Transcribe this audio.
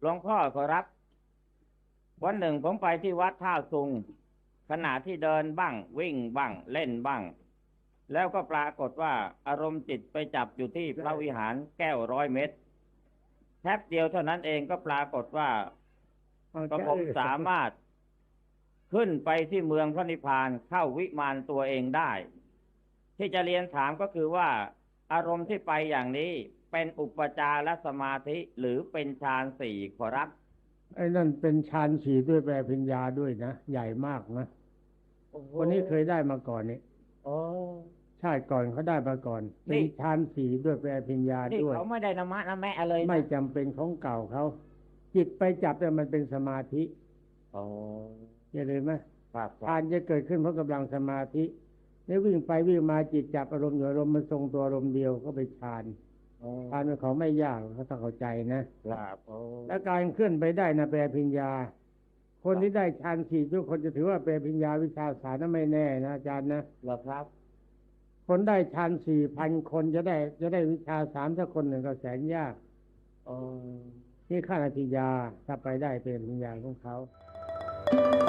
หลวงพ่อขอรับ วันหนึ่งผมไปที่วัดท่าซุง ขณะที่เดินบ้าง วิ่งบ้าง เล่นบ้าง แล้วก็ปรากฏว่าอารมณ์จิตไปจับอยู่ที่พระวิหารแก้วร้อยเม็ดแทบเดียวเท่านั้นเองก็ปรากฏว่าก็ผมสามารถขึ้นไปที่เมืองพระนิพพานเข้าวิมานตัวเองได้ ที่จะเรียนถามก็คือว่า อารมณ์ที่ไปอย่างนี้ เป็นอุปจารสมาธิหรือเป็นฌานสี่ขอรับไอ้นั่นเป็นฌานสี่ด้วยแปลพิญญาด้วยนะ ใหญ่มากนะคนนี้เคยได้มาก่อนนี่โอ้ชาติก่อนเขาได้มาก่อนนี่เป็นฌานสี่ด้วยแปลพิญญานี่ด้วยเขาไม่ได้นมะนะแม่อะไรนะไม่จำเป็นของเก่าเขาจิตไปจับแต่มันเป็นสมาธิโอ้อย่าลืมไหมครับฌานจะเกิดขึ้นเพราะกำลังสมาธินี่วิ่งไปวิ่งมาจิตจับอารมณ์อยู่อารมณ์มันทรงตัวอารมณ์เดียวก็ไปฌาน โอ้ฌานเป็นของไม่ยากเขาต้องเข้าใจนะครับโอ้และการเคลื่อนไปได้นะแปลพิญญา คนที่ได้ฌานสี่ทุกคนจะถือว่าแปลพิญญาวิชาสารนั้นไม่แน่นะอาจารย์นะเหรอครับ คนได้ฌานสี่พันคนจะได้ จะได้วิชาสามถ้าคนหนึ่งก็แสนยากโอ้นี่ขั้นอภิญญาถ้าไปได้เป็นพิญญาของเขาค